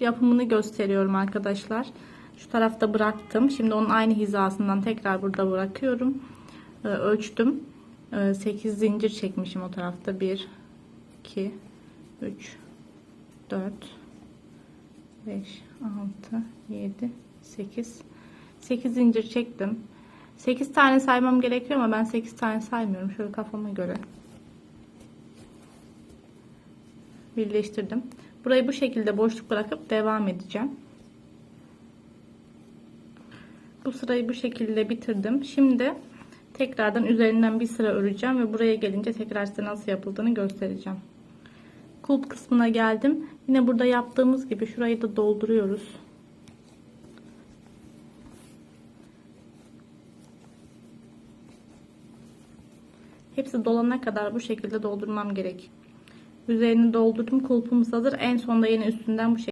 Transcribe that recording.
Yapımını gösteriyorum arkadaşlar. Şu tarafta bıraktım. Şimdi onun aynı hizasından tekrar burada bırakıyorum. Ee, ölçtüm. 8 zincir çekmişim o tarafta. 1 2 3 4 5 6 7 8 8 zincir çektim. 8 tane saymam gerekiyor ama ben 8 tane saymıyorum. Şöyle kafama göre birleştirdim. Burayı bu şekilde boşluk bırakıp devam edeceğim. Bu sırayı bu şekilde bitirdim. Şimdi tekrardan üzerinden bir sıra öreceğim ve buraya gelince tekrar size nasıl yapıldığını göstereceğim. Kulp kısmına geldim. Yine burada yaptığımız gibi şurayı da dolduruyoruz. Hepsi dolana kadar bu şekilde doldurmam gerek. Üzerini doldurdum. Kulpumuz hazır. En sonda yine üstünden bu şekilde